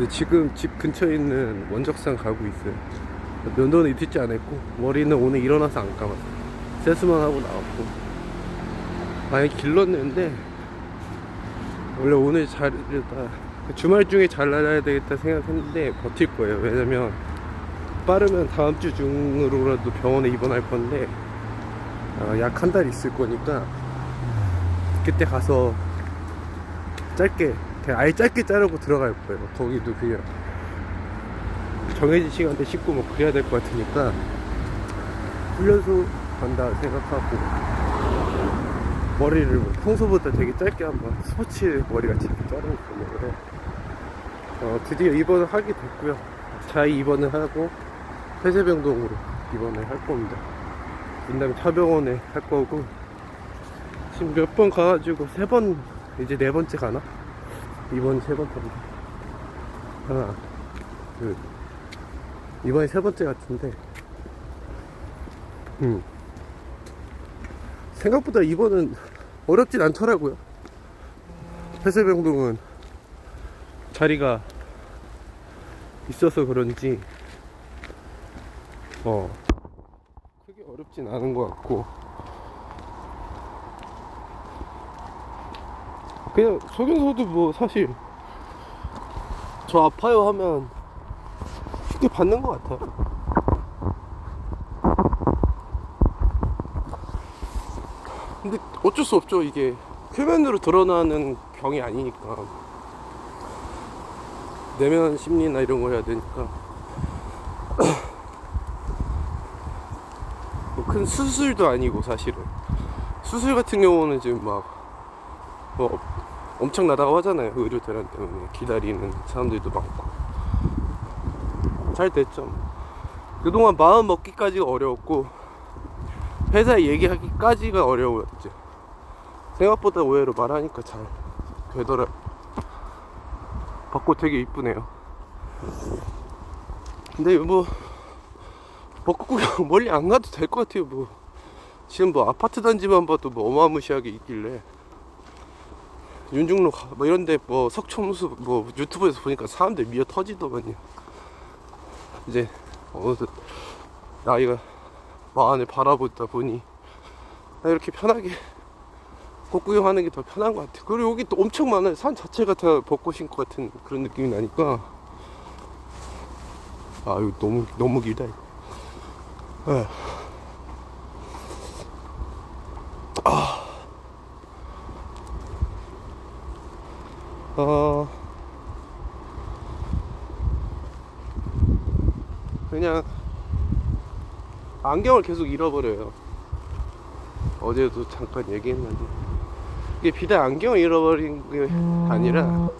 근데 지금 집 근처에 있는 원적산 가고 있어요. 면도는 이틀째 안 했고 머리는 오늘 일어나서 안 감았어요. 세수만 하고 나왔고 많이 길렀는데 원래 오늘 자르다 주말 중에 잘라야 되겠다 생각했는데 버틸 거예요. 왜냐면 빠르면 다음 주 중으로라도 병원에 입원할 건데 약한 달 있을 거니까 그때 가서 짧게 그냥 아예 짧게 자르고 들어갈 거예요. 거기도 그냥 정해진 시간대 씻고 뭐 그래야 될 것 같으니까 훈련소 간다 생각하고 머리를 뭐 평소보다 되게 짧게 한번 스포츠 머리같이 이렇게 자르고 그래 어, 드디어 입원을 하게 됐고요. 자이 입원을 하고 폐쇄병동으로 입원을 할 겁니다. 인담 차병원에 할 거고 지금 몇 번 가가지고 세 번 이제 네 번째 가나? 이번이 세 번째인데 하나 둘. 이번이 세 번째 같은데. 음. 생각보다 이번은 어렵진 않더라고요. 폐쇄병동은 자리가 있어서 그런지 어 크게 어렵진 않은 것 같고 그냥 속에서도 뭐 사실 저 아파요 하면 쉽게 받는 것 같아요. 근데 어쩔 수 없죠. 이게 표면으로 드러나는 병이 아니니까 내면 심리나 이런 거 해야 되니까 뭐 큰 수술도 아니고 사실은 수술 같은 경우는 지금 막 뭐 엄청나다고 하잖아요 의료 대란 때문에. 기다리는 사람들도 많고. 잘 됐죠. 그동안 마음 먹기까지가 어려웠고 회사에 얘기하기까지가 어려웠죠 생각보다 의외로 말하니까 잘 되더라 벚꽃 되게 이쁘네요. 근데 뭐 벚꽃 구경 멀리 안 가도 될 것 같아요 뭐. 지금 뭐 아파트 단지만 봐도 뭐 어마무시하게 있길래 윤중로 가- 뭐 이런데 뭐 석촌호수 뭐 유튜브에서 보니까 사람들 미어 터지더만요. 이제 어느덧 나이가 마흔을 바라보다 보니 이렇게 편하게 꽃 구경하는 게 더 편한 것 같아. 그리고 여기 또 엄청 많아요. 산 자체가 다 벚꽃인 것 같은 그런 느낌이 나니까 아 이거 너무 너무 길다 이거. 에. 어. 그냥 안경을 계속 잃어버려요. 어제도 잠깐 얘기했는데. 이게 비단 안경을 잃어버린 게 아니라